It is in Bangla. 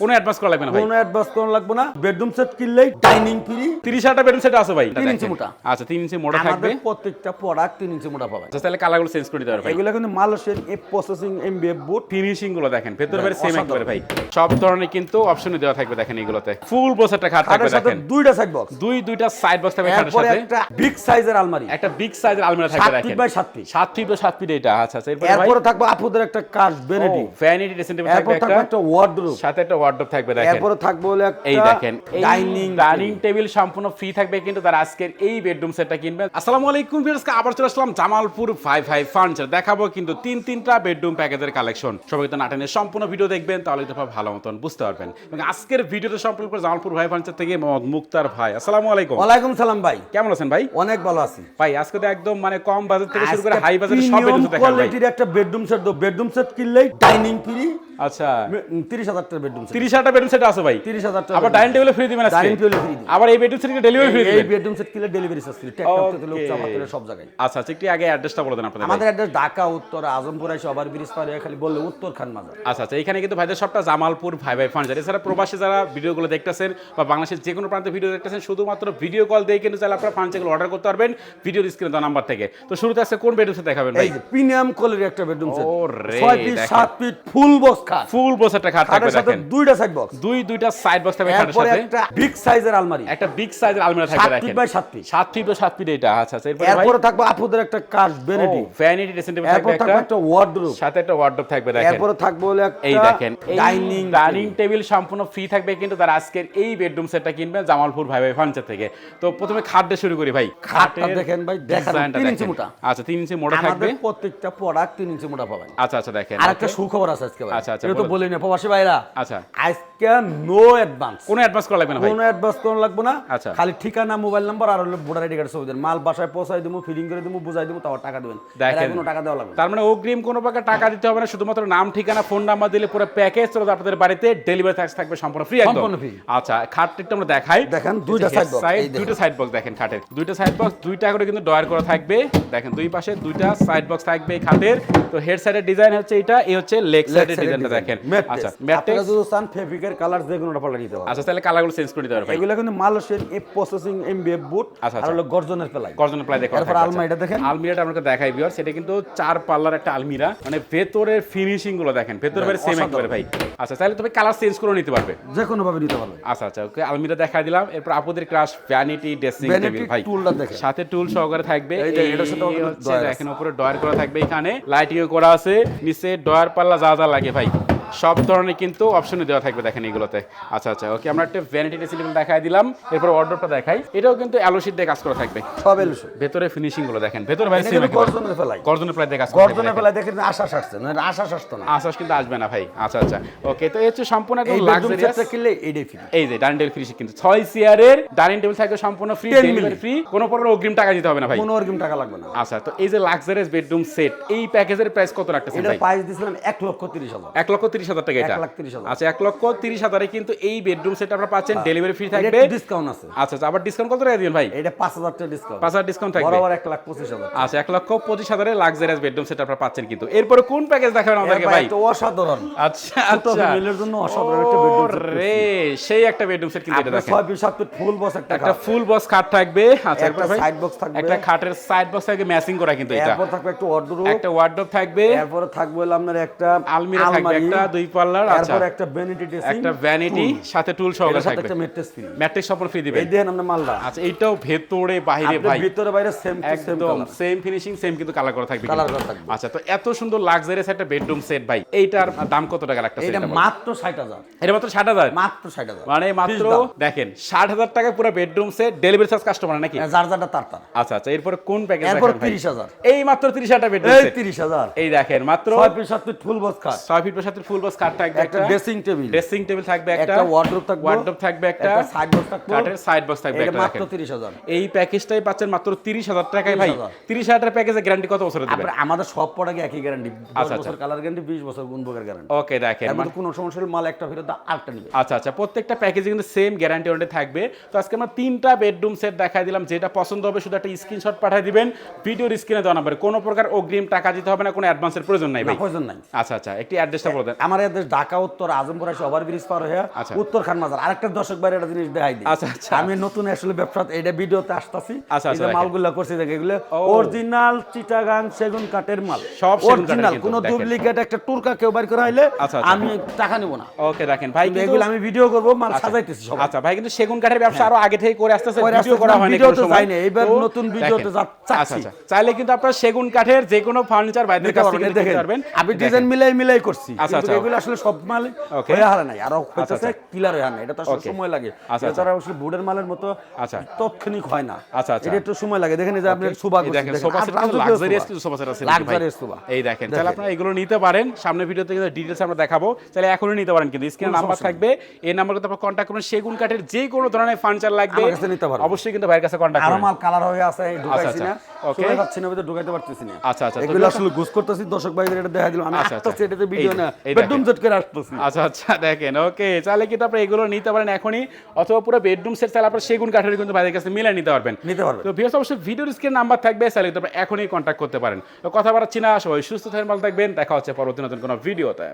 কোনো অ্যাডভান্স করা লাগবে না ভাই। কোনো অ্যাডভান্স করা লাগবে না। বেডরুম সেট কিনলেই ডাইনিং ফ্রি বেডরুম সেট আছে ভাই। ইঞ্চি মোটা। আচ্ছা ইঞ্চি মোটা থাকবে। প্রত্যেকটা প্রোডাক্ট ইঞ্চি মোটা পাবেন। আচ্ছা তাহলে কালারগুলো চেঞ্জ করে দিতে পারবে এগুলো কিন্তু মালয়েশিয়ান এফ প্রসেসিং এমবিএফ ফিনিশিংগুলো দেখেন ভেতর বাইরে সেম একবারে ভাই। সব ধরনের কিন্তু অপশন দেওয়া থাকবে দেখেন এগুলোতে। ফুল বস খাট থাকবে দেখেন। দুইটা সাইড বক্স দুই দুইটা সাইড বক্স থাকবে খাটের সাথে। একটা বিগ সাইজের আলমারি। একটা বিগ সাইজের আলমিরা থাকবে দেখেন। ফিট বাই সাত ফিট সাত ফিট বা সাত ফিট এটা। আচ্ছা আচ্ছা এরপরে থাকবে আপুদের একটা কাশ বেনেটি ভ্যানিটি ড্রেসিং টেবিল থাকবে একটা। একটা ওয়ার্ডরোব সাথে একটা ওয়ার্ডরোব থাকবে দেখেন। এরপরে থাকবে হলো এই দেখেন ডাইনিং ডাইনিং টেবিল সম্পূর্ণ ফ্রি থাকবে কিন্তু তারা আজকের এই বেডরুম সেটটা কিনবেন। আসসালামু আলাইকুম ভিউয়ার্স আবার চলে আসলাম জামালপুর ফাইভ ফাইভ ফার্নিচার দেখাবো কিন্তু তিন তিনটা বেডরুম প্যাকেজের কালেকশন সবাই তো নাটেনের সম্পূর্ণ ভিডিও দেখবেন তাহলে তো ভালো মতন বুঝতে পারবেন। এবং আজকের ভিডিওতে সম্পূর্ণ করে জামালপুর ভাই ফার্নিচার থেকে মোহাম্মদ মুক্তার ভাই। আসসালামু আলাইকুম। ওয়ালাইকুম সালাম ভাই। কেমন আছেন ভাই? অনেক ভালো আছি। ভাই আজকে তো একদম মানে কম বাজেট থেকে শুরু করে হাই বাজেট সব বেডরুম দেখাবেন ভাই। কোয়ালিটির একটা বেডরুম সেট দো বেডরুম সেট কিনলেই ডাইনিং ফ্রি আচ্ছা। তিরিশ হাজার বেডরুম সেট তিরিশ হাজার বেডরুম সেট আছে ভাই। তিরিশ হাজার টাকা আবার ডাইনিং টেবিলে ফ্রি দিবেন আবার এই বেডরুম সেটকে ডেলিভারি ফ্রি এই বেডরুম সেট কিনলে ডেলিভারি চার্জ ফ্রি লোক সব জায়গায়। আচ্ছা আচ্ছা একটু আগে অ্যাড্রেসটা বলে দেন আপনাদের আমাদের অ্যাড্রেস ঢাকা উত্তর আজমপুর এসে ওভার ব্রিজ পারে খালি বললে উত্তর খান মাজার আচ্ছা আচ্ছা এখানে কিন্তু ভাইদের সবটা জামালপুর ভাই ভাই ফার্নিচার এছাড়া প্রবাসী যারা ভিডিওগুলো দেখতেছেন বা বাংলাদেশের যে কোনো প্রান্তে ভিডিও দেখতেছেন শুধুমাত্র ভিডিও কল দিয়ে কিন্তু চাইলে আপনারা ফার্নিচারগুলো অর্ডার করতে পারবেন ভিডিও স্ক্রিনে দেওয়া নাম্বার থেকে। তো শুরুতে আছে কোন বেডরুম দেখাবেন ভাই? প্রিমিয়াম কোয়ালিটির একটা বেডরুম সেট ওরে, ছয় ফিট ফুল বক্স খাট। ফুল বস একটা খাট থাকবে দেখেন। দুইটা সাইড বক্স দুই দুইটা সাইড বক্স থাকবে খাটের সাথে একটা বিগ সাইজের আলমারি। একটা বিগ সাইজের আলমিরা থাকবে সাত ফিট বাই সাত ফিট সাত ফিট বা সাত ফিট এটা আচ্ছা আচ্ছা এরপরে থাকবে একটা কাশ ভ্যানিটি ড্রেসিং টেবিল থাকবে এরপর একটা। থাকবে একটা ওয়ার্ডরোব সাথে একটা ওয়ার্ডরোব থাকবে এরপরে থাকবে হলো এই দেখেন ডাইনিং ডাইনিং টেবিল সম্পূর্ণ ফ্রি থাকবে কিন্তু তারা আজকের এই বেডরুম সেটটা কিনবেন জামালপুর ভাই ভাই ফার্নিচার থেকে। তো প্রথমে খাট দিয়ে শুরু করি ভাই। খাটটা দেখেন ভাই, দেখান, ডিজাইনটা তিন ইঞ্চি মোটা। আচ্ছা তিন ইঞ্চি মোটা থাকবে। আমাদের প্রত্যেকটা প্রোডাক্ট তিন ইঞ্চি মোটা পাবেন। আচ্ছা আচ্ছা দেখেন। আর একটা সুখবর আছে আজকে ভাই। আচ্ছা, আচ্ছা, এটা তো বলুন। প্রবাসী ভাইরা। আচ্ছা। আজ আজকে নো অ্যাডভান্স কোনো অ্যাডভান্স করা লাগবে না কোনো অ্যাডভান্স করা লাগবে না। আচ্ছা। খালি ঠিকানা মোবাইল নাম্বার আর হলো ভোটার আইডি কার্ড ছবি দেন। মাল বাসায় পৌঁছাই দিবো ফিটিং করে দিবো বুঝাই দিবো তারপর টাকা দেবেন। কোনো টাকা দেওয়া লাগবে তার মানে অগ্রিম কোনো প্রকার টাকা দিতে হবে না শুধুমাত্র নাম ঠিকানা ফোন নাম্বার দিলে পুরো প্যাকেজ চলে আপনাদের বাড়িতে। ডেলিভারি ট্যাক্স থাকবে সম্পূর্ণ ফ্রি একদম। সম্পূর্ণ free। আচ্ছা খাটটা একটু আমরা দেখাই। দেখেন, দুইটা সাইড এই দুইটা সাইড বক্স দেখেন খাটের। দুইটা সাইড বক্স দুইটা করে কিন্তু ডয়ার করা থাকবে। দেখেন দুই পাশে দুইটা সাইড বক্স থাকবে এই খাটের। তো হেড সাইডের ডিজাইন হচ্ছে এটা এই হচ্ছে লেগ সাইডের ডিজাইনটা দেখেন। আচ্ছা আপনারা যদি চান ফেব্রিকের কালার যে কোনোটা পাল্টা নিতে পারবেন আচ্ছা তাহলে কালারগুলো চেঞ্জ করে দিতে পারবে এগুলো কিন্তু মালয়েশিয়ান এফ প্রসেসিং এমবিএফ বুট আচ্ছা, আর আচ্ছা। হলো গর্জনের প্লাই। গর্জনের প্লাই দেখো। এরপর আলমারিটা দেখেন। আলমিরাটা আপনাকে দেখাই ভিউয়ার সেটা কিন্তু চার পাল্লার একটা আলমিরা। মানে ভেতরের ফিনিশিংগুলো দেখেন। ভেতরে বাইরে সেম। একবারে ভাই। আচ্ছা তাহলে তুমি কালার চেঞ্জ করে নিতে পারবে। যে কোনো ভাবে নিতে পারবেন আচ্ছা আচ্ছা ওকে আলমিরা দেখাই দিলাম। এরপর আপুদের ক্রাশ ভ্যানিটি ড্রেসিং টেবিল ভাই। টুলটা দেখেন। সাথে টুল সহকারে থাকবে। দেখেন উপরে ডয়ার করা থাকবে এখানে। লাইটিং করা আছে। নিচে ডয়ার পাল্লা যা যা লাগে ভাই। সব ধরনের কিন্তু অপশনে দেওয়া থাকবে দেখেন এগুলোতে। আচ্ছা আচ্ছা ওকে আমরা একটা ভ্যানিটি ড্রেসিং দেখাই দিলাম। এরপর অর্ডারটা দেখাই। এটাও কিন্তু অ্যালোশিট দিয়ে কাজ করা থাকবে। সব এলুশো ভেতরে ফিনিশিংগুলো দেখেন। ভেতরে ভাই এটা সেম গর্জনের প্লাই গর্জনের প্রায় দেখা গর্জনের গর্জনের প্লাই দেখেন আশ্বাস আসছে। না আশ্বাস আসতো না। আশ্বাস কিন্তু আসবে না ভাই। আচ্ছা আচ্ছা ওকে তো এই হচ্ছে সম্পূর্ণ একদম লাক্সারিয়াস কিনলে এইটাই ফ্রি এই যে ডাইনিং টেবিল ফ্রি কিন্তু ছয় চেয়ারের ডাইনিং টেবিল থাকবে সম্পূর্ণ ফ্রি 10 ডেলিভারি ফ্রি কোনো প্রকার অগ্রিম টাকা দিতে হবে না ভাই। কোনো অগ্রিম টাকা লাগবে না। আচ্ছা তো এই যে লাক্সারিয়াস বেডরুম সেট এই প্যাকেজের প্রাইস কত রাখতেছেন ভাই? প্রাইস দিয়েছিলাম এক লক্ষ তিরিশ হাজার। এক লক্ষ তিরিশ হাজার টাকা এটা। হাজার। আচ্ছা এক লক্ষ তিরিশ হাজারে কিন্তু এই বেডরুম সেট আপনারা পাচ্ছেন ডেলিভারি ফ্রি থাকবে। ডিসকাউন্ট আছে। আচ্ছা আচ্ছা আবার ডিসকাউন্ট কত টাকা দিবেন ভাই? এটা পাঁচ হাজার টাকা ডিসকাউন্ট পাঁচ হাজার ডিসকাউন্ট থাকবে। বরাবর এক লাখ পঁচিশ হাজার। আচ্ছা এক লক্ষ পঁচিশ হাজারের লাক্সারিয়াস বেডরুম সেট আপনারা পাচ্ছেন কিন্তু। এরপরে কোন প্যাকেজ দেখাবেন আমাদেরকে ভাই অসাধারণ। আচ্ছা আচ্ছা। ফ্যামিলির জন্য অসাধারণ একটা বেডরুম রে সেই একটা বেডরুম সেট কিন্তু এটা আপনার দেখেন। ছয় পিস সাত ফুল বস একটা একটা ফুল বক্স খাট থাকবে। আচ্ছা একটা এরপর ভাই side box থাকবে। একটা খাটের সাইড বক্স থাকবে ম্যাচিং করা কিন্তু এটা। এরপর থাকবে একটা ওয়ার্ডরোব একটা ওয়ার্ডরোব থাকবে। এরপরে থাকবে হলো আপনার একটা আলমিরা থাকবে একটা দুই পাল্লার আচ্ছা একটা ভ্যানিটি একটা ভ্যানিটি সাথে টুল সহকারে থাকবে। একটা মেট্রেস ফ্রি সম্পূর্ণ ফ্রি দিবে এই দেখেন আপনার মালটা। আচ্ছা এইটাও ভেতরে বাইরে ভাই। ভিতরে বাইরে সেম একদম সেম ফিনিশিং সেম কিন্তু কালার করা থাকবে কিন্তু। করা থাকবে। আচ্ছা তো এত সুন্দর লাক্সারিয়াস একটা বেডরুম সেট ভাই। এইটার দাম কত টাকা রাখতেছে এটা এটা মাত্র ষাট হাজার। এটা মাত্র ষাট হাজার? মাত্র ষাট হাজার। মানে মাত্র দেখেন ষাট হাজার টাকা পুরো bedroom set delivery charge customer নাকি? যার যারটা তার তার। আচ্ছা আচ্ছা এরপরে কোন প্যাকেজ এরপর দেখেন 30,000 এই মাত্র 30000 বেডরুম এই সেট তিরিশ হাজার। এই দেখেন মাত্র ছয় পিস সাত ফুল খাট 6 ফিট সাথে ফুল বক্স কাট থাকবে একটা ড্রেসিং টেবিল ড্রেসিং টেবিল থাকবে একটা একটা ওয়ার্ডরোব থাকবে ওয়ার্ডরোব থাকবে একটা সাইড বক্স থাকবে। কাঠের সাইড বক্স থাকবে একটা মাত্র এই প্যাকেজটাই পাচ্ছেন মাত্র 30000 টাকায় ভাই। 30,000 30000 টাকার প্যাকেজে গ্যারান্টি কত বছরের দিবেন? আমাদের সব প্রোডাক্টে একই গ্যারান্টি দশ আচ্ছা, বছর কালার গ্যারান্টি বিশ বছর গুণভোগের গ্যারান্টি ওকে মানে- কোনো সমস্যা হলে মাল একটা ফেরত দাও, আরেকটা নিবে। আচ্ছা আচ্ছা প্রত্যেকটা প্যাকেজে কিন্তু সেম গ্যারান্টি ওয়ারেন্টি থাকবে। তো আজকে আমরা তিনটা বেডরুম সেট দেখাই দিলাম যেটা পছন্দ হবে শুধু একটা স্ক্রিনশট পাঠিয়ে দিবেন। ভিডিওর স্ক্রিনে দেওয়া নাম্বারে কোনো প্রকার অগ্রিম টাকা দিতে হবে না কোনো অ্যাডভান্সের প্রয়োজন নাই ভাই। প্রয়োজন নাই। আচ্ছা আচ্ছা একটি অ্যাড্রেসটা বলে দেন। আমার এদের ঢাকা উত্তর আজমপুর আসে ওভার ব্রিজ পার হয়ে আচ্ছা। উত্তর খান মাজার আরেকটা দর্শক বাইরে একটা জিনিস দেখাই দিই আচ্ছা, আচ্ছা। আমি নতুন আসলে ব্যবসা এটা ভিডিওতে আসতাছি আচ্ছা, এই যে মালগুলা করছি দেখে এগুলো। অরিজিনাল চিটাগাং সেগুন কাঠের মাল সব অরিজিনাল কোনো ডুপ্লিকেট একটা টুরকা কেউ বাইর করে আইলে। আমি টাকা নিব না ওকে দেখেন ভাই এগুলো আমি ভিডিও করব মাল সাজাইতেছি সব আচ্ছা ভাই কিন্তু সেগুন কাঠের ব্যবসা আরও আগে থেকে করে আসতেছে ভিডিও করা হয়নি ভিডিওতে কোনো সময়। যাইনি, এইবার নতুন ভিডিওতে দেখেন। যা- চাচ্ছি। আচ্ছা আচ্ছা চাইলে কিন্তু আপনারা সেগুন কাঠের যে কোনো ফার্নিচার পারবেন, থেকে নিতে পারবেন আমি ডিজাইন মিলাই মিলাই করছি আচ্ছা, আচ্ছা। এগুলো আসলে সব মাল হয়ে হারে নাই আরও হইতেছে আচ্ছা। হয়ে নাই এটা তো আসলে সময় লাগে। আচ্ছা, এটা আসলে বুডের মালের মতো আচ্ছা। তৎক্ষণিক হয় না। আচ্ছা, আচ্ছা। এটা একটু সময় লাগে। দেখেন যে আপনি সোফা দেখেন সোফা সেট লাক্সারিয়াস কিছু সোফা সেট আছে লাক্সারিয়াস সোফা এই দেখেন তাহলে আপনারা এগুলো নিতে পারেন। সামনে ভিডিওতে কিন্তু ডিটেইলস আমরা দেখাবো। তাহলে এখনই নিতে পারেন কিন্তু। স্ক্রিনে নাম্বার থাকবে। এই নাম্বার আপনারা কন্ট্যাক্ট করবেন সেগুন কাঠের যে কোনো ধরনের ফার্নিচার লাগবে। অবশ্যই কিন্তু ভাইয়ের কাছে কন্ট্যাক্ট আরও করবেন মাল কালার হয়ে আছে ঢুকাইছি আচ্ছা, না। সময় পাচ্ছি না ঢুকাইতে পারতেছি না। আচ্ছা, আচ্ছা, এগুলো আসলে গুছ করতেছি দর্শক ভাইদের এটা দেখা দিলাম। আমি আচ্ছা, আচ্ছা। আসতেছি এটাতে ভিডিও না বেডরুম সেট করে আসতেছি। আচ্ছা আচ্ছা দেখেন ওকে তাহলে কিন্তু আপনি এগুলো নিতে পারেন এখনই অথবা পুরো বেডরুম সেট চাইলে আপনার সেগুন কাঠের কিন্তু ভাইদের কাছে মিলে নিতে পারবেন। নিতে পারবেন। তো অবশ্যই ভিডিওর স্ক্রিন নাম্বার থাকবে তাহলে কিন্তু আপনি এখনই কন্ট্যাক্ট করতে পারেন। তো কথা বাড়াচ্ছি না সবাই সুস্থ থাকবেন ভালো থাকবেন দেখা হচ্ছে পরবর্তী নতুন কোনো ভিডিওতে